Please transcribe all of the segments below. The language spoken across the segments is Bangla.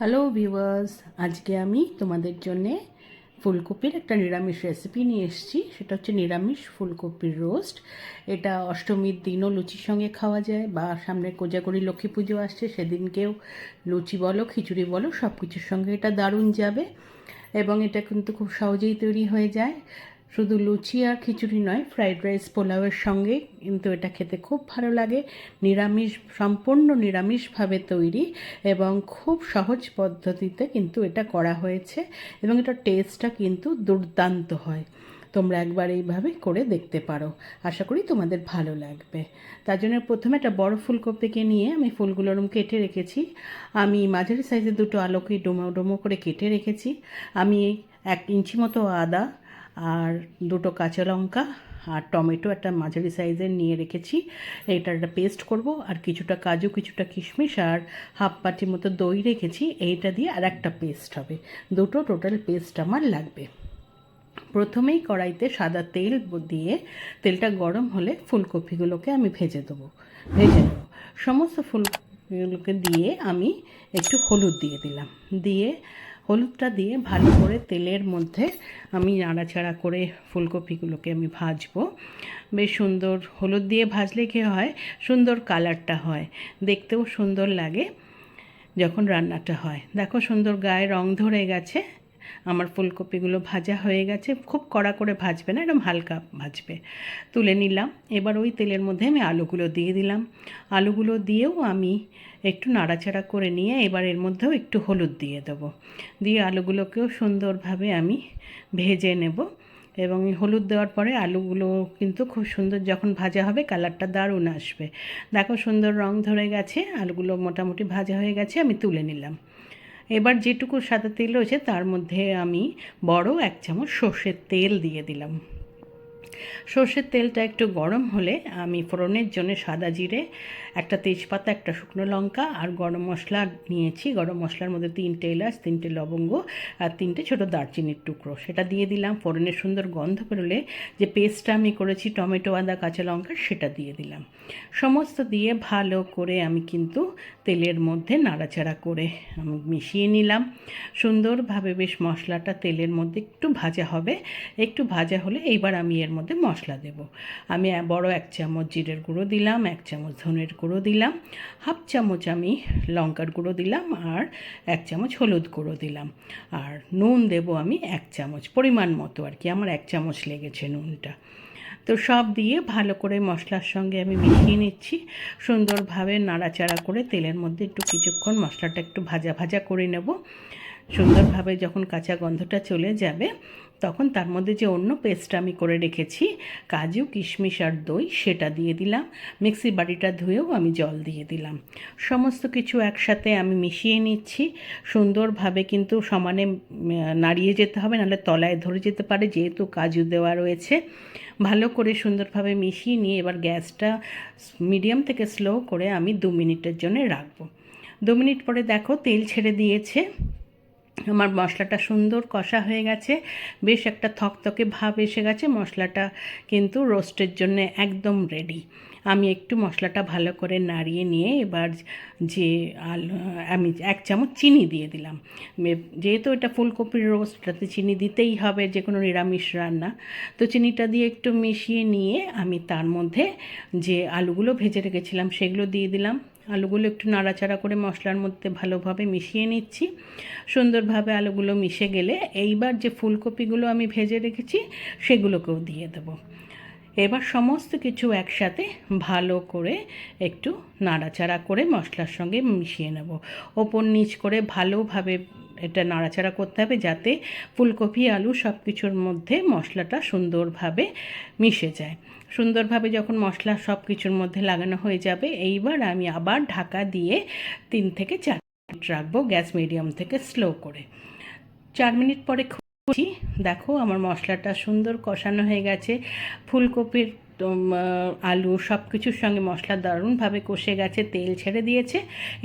হ্যালো ভিউয়ার্স আজকে আমি তোমাদের জন্যে ফুলকপির একটা নিরামিষ রেসিপি নিয়ে এসেছি। সেটা হচ্ছে নিরামিষ ফুলকপির রোস্ট এটা অষ্টমীর দিনও লুচির সঙ্গে খাওয়া যায় বা সামনে কোজাগরি লক্ষ্মী পুজো আসছে, সেদিনকেও লুচি বলো, খিচুড়ি বলো সব কিছুর সঙ্গে এটা দারুণ যাবে এবং এটা কিন্তু খুব সহজেই তৈরি হয়ে যায়। শুধু লুচি আর খিচুড়ি নয়, ফ্রাইড রাইস, পোলাওয়ের সঙ্গে কিন্তু এটা খেতে খুব ভালো লাগে। নিরামিষ, সম্পূর্ণ নিরামিষভাবে তৈরি এবং খুব সহজ পদ্ধতিতে কিন্তু এটা করা হয়েছে এবং এটার টেস্টটা কিন্তু দুর্দান্ত হয়। তোমরা একবার এইভাবে করে দেখতে পারো। আশা করি তোমাদের ভালো লাগবে। তার জন্য প্রথমে একটা বড় ফুলকপিকে নিয়ে আমি ফুলগুলো ওরম কেটে রেখেছি। আমি মাঝারি সাইজের দুটো আলোকে ডোমো ডোমো করে কেটে রেখেছি। আমি এক ইঞ্চি মতো আদা আর দুটো কাঁচা লঙ্কা আর টমেটো একটা মাঝারি সাইজের নিয়ে রেখেছি। এইটার একটা পেস্ট করব আর কিছুটা কাজু, কিছুটা কিশমিশ আর হাফ বাটি মতো দই রেখেছি। এইটা দিয়ে আর একটা পেস্ট হবে। দুটো টোটাল পেস্ট আমার লাগবে। প্রথমেই কড়াইতে সাদা তেল দিয়ে তেলটা গরম হলে ফুলকপিগুলোকে আমি ভেজে দেবো। ভেজে নেব। সমস্ত ফুলকপিগুলোকে দিয়ে আমি একটু হলুদ দিয়ে দিলাম। দিয়ে হলুদটা দিয়ে ভালো করে তেলের মধ্যে আমি নাড়াচাড়া করে ফুলকপিগুলোকে আমি ভাজবো। বেশ সুন্দর হলুদ দিয়ে ভাজলে কী হয়? সুন্দর কালারটা হয়। দেখতেও সুন্দর লাগে যখন রান্নাটা হয়। দেখো সুন্দর গায়ে রং ধরে গেছে। আমার ফুলকপিগুলো ভাজা হয়ে গেছে। খুব কড়া করে ভাজবে না এরকম হালকা ভাজবে। তুলে নিলাম। এবার ওই তেলের মধ্যে আমি আলুগুলো দিয়ে দিলাম। আলুগুলো দিয়েও আমি একটু নাড়াচাড়া করে নিয়ে এবার এর মধ্যেও একটু হলুদ দিয়ে দেবো। দিয়ে আলুগুলোকেও সুন্দরভাবে আমি ভেজে নেব এবং হলুদ দেওয়ার পরে আলুগুলো কিন্তু খুব সুন্দর যখন ভাজা হবে কালারটা দারুণ আসবে। দেখো সুন্দর রং ধরে গেছে, আলুগুলো মোটামুটি ভাজা হয়ে গেছে, আমি তুলে নিলাম। এবার যেটুকু সাদা তেল রয়েছে, তার মধ্যে আমি বড় এক চামচ সর্ষের তেল দিয়ে দিলাম। সর্ষের তেলটা একটু গরম হলে আমি ফোড়নের জন্য সাদা জিরে একটা তেজপাতা, একটা শুকনো লঙ্কা আর গরম মশলা নিয়েছি। গরম মশলার মধ্যে তিনটে এলাচ, তিনটে লবঙ্গ আর তিনটে ছোটো দারচিনির টুকরো। সেটা দিয়ে দিলাম। ফোড়নের সুন্দর গন্ধ বেরোলে যে পেস্টটা আমি করেছি, টমেটো, আদা, কাঁচা লঙ্কা, সেটা দিয়ে দিলাম। সমস্ত দিয়ে ভালো করে আমি কিন্তু তেলের মধ্যে নাড়াচাড়া করে আমি মিশিয়ে নিলাম। সুন্দরভাবে বেশ মশলাটা তেলের মধ্যে একটু ভাজা হবে। একটু ভাজা হলে এইবার আমি এর মধ্যে মশলা দেব। আমি বড় এক চামচ জিরের গুঁড়ো দিলাম, এক চামচ ধনের গুঁড়ো দিলাম, হাফ চামচ আমি লঙ্কার গুঁড়ো দিলাম আর এক চামচ হলুদ গুঁড়ো দিলাম। আর নুন দেব আমি এক চামচ, পরিমাণ মতো আর কি, আমার এক চামচ লেগেছে নুনটা। তো সব দিয়ে ভালো করে মশলার সঙ্গে আমি মিশিয়ে নিচ্ছি, সুন্দরভাবে নাড়াচাড়া করে তেলের মধ্যে একটু কিছুক্ষণ মশলাটা একটু ভাজা ভাজা করে নেব। সুন্দরভাবে যখন কাঁচা গন্ধটা চলে যাবে তখন তার মধ্যে যে অন্য পেস্টটা আমি করে রেখেছি, কাজু, কিশমিশ আর দই, সেটা দিয়ে দিলাম। মিক্সি বাড়িটা ধুয়েও আমি জল দিয়ে দিলাম। সমস্ত কিছু একসাথে আমি মিশিয়ে নিচ্ছি। সুন্দরভাবে কিন্তু সমানে নাড়িয়ে যেতে হবে, নাহলে তলায় ধরে যেতে পারে, যেহেতু কাজু দেওয়া রয়েছে। ভালো করে সুন্দরভাবে মিশিয়ে নিয়ে এবার গ্যাসটা মিডিয়াম থেকে স্লো করে আমি দু মিনিটের জন্য রাখব। দু মিনিট পরে দেখো তেল ছেড়ে দিয়েছে। আমার মশলাটা সুন্দর কষা হয়ে গেছে। বেশ একটা থকথকে ভাব এসে গেছে। মশলাটা কিন্তু রোস্টের জন্য একদম রেডি আমি একটু মশলাটা ভালো করে নাড়িয়ে নিয়ে এবার যে আলু, আমি এক চামচ চিনি দিয়ে দিলাম। যেহেতু এটা ফুলকপির রোস্ট তাতে চিনি দিতেই হবে যে কোনো নিরামিষ রান্না। তো চিনিটা দিয়ে একটু মিশিয়ে নিয়ে আমি তার মধ্যে যে আলুগুলো ভেজে রেখেছিলাম সেগুলো দিয়ে দিলাম। আলুগুলো একটু নাড়াচাড়া করে মশলার মধ্যে ভালোভাবে মিশিয়ে নিচ্ছি। সুন্দরভাবে আলুগুলো মিশে গেলে এইবার যে ফুলকপিগুলো আমি ভেজে রেখেছি সেগুলোকেও দিয়ে দেবো। এবার সমস্ত কিছু একসাথে ভালো করে একটু নাড়াচাড়া করে মশলার সঙ্গে মিশিয়ে নেব। ওপর নিচ করে ভালোভাবে এটা নাড়াচাড়া করতে হবে যাতে ফুলকপি, আলু সব কিছুর মধ্যে মশলাটা সুন্দরভাবে মিশে যায়। সুন্দরভাবে যখন মশলা সব কিছুর মধ্যে লাগানো হয়ে যাবে, এইবার আমি আবার ঢাকা দিয়ে তিন থেকে চার মিনিট রাখব গ্যাস মিডিয়াম থেকে স্লো করে। চার মিনিট পরে খুঁজি দেখো আমার মশলাটা সুন্দর কষানো হয়ে গেছে। ফুলকপির আলু সব কিছুর সঙ্গে মশলা দারুণভাবে কষে গেছে, তেল ছেড়ে দিয়েছে।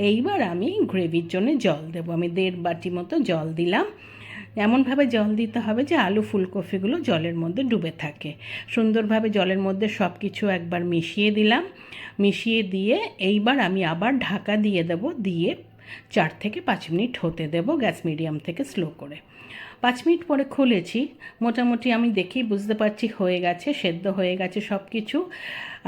এইবার আমি গ্রেভির জন্য জল দেবো। আমি দেড় বাটি মতো জল দিলাম। এমনভাবে জল দিতে হবে যে আলু ফুলকপিগুলো জলের মধ্যে ডুবে থাকে। সুন্দরভাবে জলের মধ্যে সব কিছু একবার মিশিয়ে দিলাম। মিশিয়ে দিয়ে এইবার আমি আবার ঢাকা দিয়ে দেবো। দিয়ে চার থেকে পাঁচ মিনিট হতে দেবো গ্যাস মিডিয়াম থেকে স্লো করে। পাঁচ মিনিট পরে খুলেছি। মোটামুটি আমি দেখেই বুঝতে পারছি হয়ে গেছে, সেদ্ধ হয়ে গেছে সব কিছু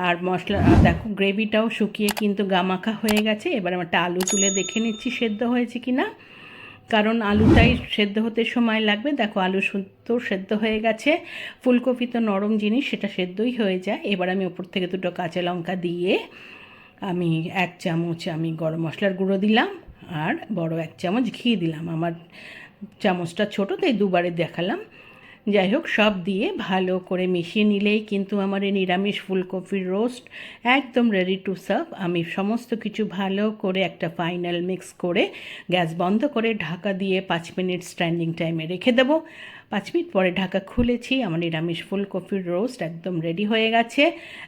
আর মশলা দেখো, গ্রেভিটাও শুকিয়ে কিন্তু গামাখা হয়ে গেছে। এবার আমি একটা আলু তুলে দেখে নিচ্ছি সেদ্ধ হয়েছে কি না কারণ আলুটাই সেদ্ধ হতে সময় লাগবে। দেখো, আলু সুদ্ধ সেদ্ধ হয়ে গেছে। ফুলকপি তো নরম জিনিস, সেটা সেদ্ধই হয়ে যায়। এবার আমি ওপর থেকে দুটো কাঁচা লঙ্কা দিয়ে আমি এক চামচ আমি গরম মশলার গুঁড়ো দিলাম। আর বড় এক চামচ ঘি দিলাম। আমার চামচটা ছোটো, তাই দুবারে দেখালাম। যাই হোক, সব দিয়ে ভালো করে মিশিয়ে নিলেই কিন্তু আমার এই নিরামিষ ফুলকপির রোস্ট একদম রেডি টু সার্ভ আমি সমস্ত কিছু ভালো করে একটা ফাইনাল মিক্স করে গ্যাস বন্ধ করে ঢাকা দিয়ে পাঁচ মিনিট স্ট্যান্ডিং টাইমে রেখে দেবো। পাঁচ মিনিট পরে ঢাকা খুলেছি, আমার নিরামিষ ফুলকপির রোস্ট একদম রেডি হয়ে গেছে।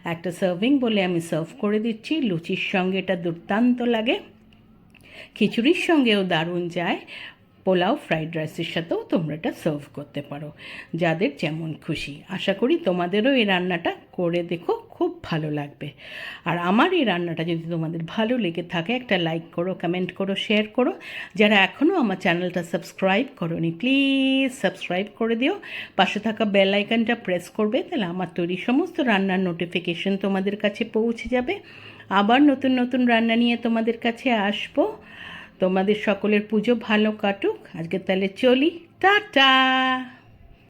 একটা সার্ভিং বলে আমি সার্ভ করে দিচ্ছি, লুচির সঙ্গে এটা দুর্দান্ত লাগে। খিচুড়ির সঙ্গেও দারুণ যায়। পোলাও, ফ্রাইড রাইসের সাথেও তোমরা এটা সার্ভ করতে পারো, যাদের যেমন খুশি। আশা করি তোমাদেরও এই রান্নাটা করে দেখো, খুব ভালো লাগবে। আর আমার এই রান্নাটা যদি তোমাদের ভালো লেগে থাকে, একটা লাইক করো, কমেন্ট করো, শেয়ার করো। যারা এখনও আমার চ্যানেলটা সাবস্ক্রাইব করোনি, প্লিজ সাবস্ক্রাইব করে দিও। পাশে থাকা বেল আইকনটা প্রেস করবে, তাহলে আমার তৈরি সমস্ত রান্নার নোটিফিকেশন তোমাদের কাছে পৌঁছে যাবে। আবার নতুন নতুন রান্না নিয়ে তোমাদের কাছে আসব। তোমাদের সকলের পুজো ভালো কাটুক। আজকে তাহলে চলি। টাটা!